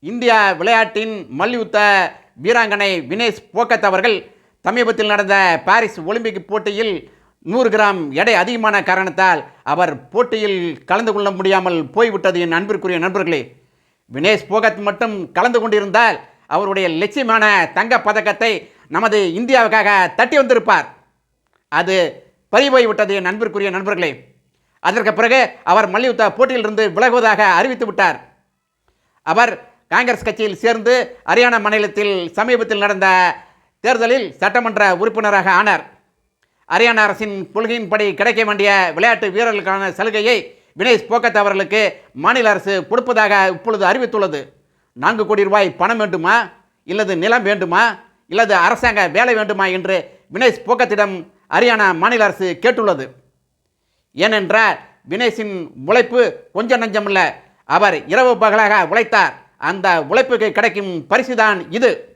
India விளையாட்டின் மல்யுத்த வீராங்கனை வினேஷ் போக்கத் அவர்கள் சமீபத்தில் நடந்த பாரிஸ் ஒலிம்பிக் போட்டியில் நூறு கிராம் எடை அதிகமான காரணத்தால் அவர் போட்டியில் கலந்து கொள்ள முடியாமல் போய்விட்டது என் அன்பிற்குரிய நண்பர்களே. வினேஷ் போகத் மட்டும் கலந்து கொண்டிருந்தால் அவருடைய லட்சியமான தங்கப் பதக்கத்தை நமது இந்தியாவுக்காக தட்டி வந்திருப்பார். அது பறிபோய் விட்டது என் அன்பிற்குரிய நண்பர்களே. அதற்கு பிறகு அவர் மல்யுத்த போட்டியிலிருந்து விலகுவதாக அறிவித்து விட்டார். அவர் காங்கிரஸ் கட்சியில் சேர்ந்து ஹரியானா மாநிலத்தில் சமீபத்தில் நடந்த தேர்தலில் சட்டமன்ற உறுப்பினராக ஆனார். ஹரியானா அரசின் கொள்கையின்படி கிடைக்க வேண்டிய விளையாட்டு வீரர்களுக்கான சலுகையை வினேஷ் போக்கத் அவர்களுக்கு மாநில அரசு கொடுப்பதாக இப்பொழுது அறிவித்துள்ளது. நான்கு கோடி ரூபாய் பணம் வேண்டுமா? இல்லது நிலம் வேண்டுமா? இல்லது அரசாங்க வேலை வேண்டுமா என்று வினேஷ் போக்கத்திடம் ஹரியானா மாநில அரசு கேட்டுள்ளது. ஏனென்றால் வினேஷின் உழைப்பு கொஞ்சம் நஞ்சமில்ல. அவர் இரவு பகலாக உழைத்தார். அந்த உழைப்புக்கு கிடைக்கும் பரிசுதான் இது.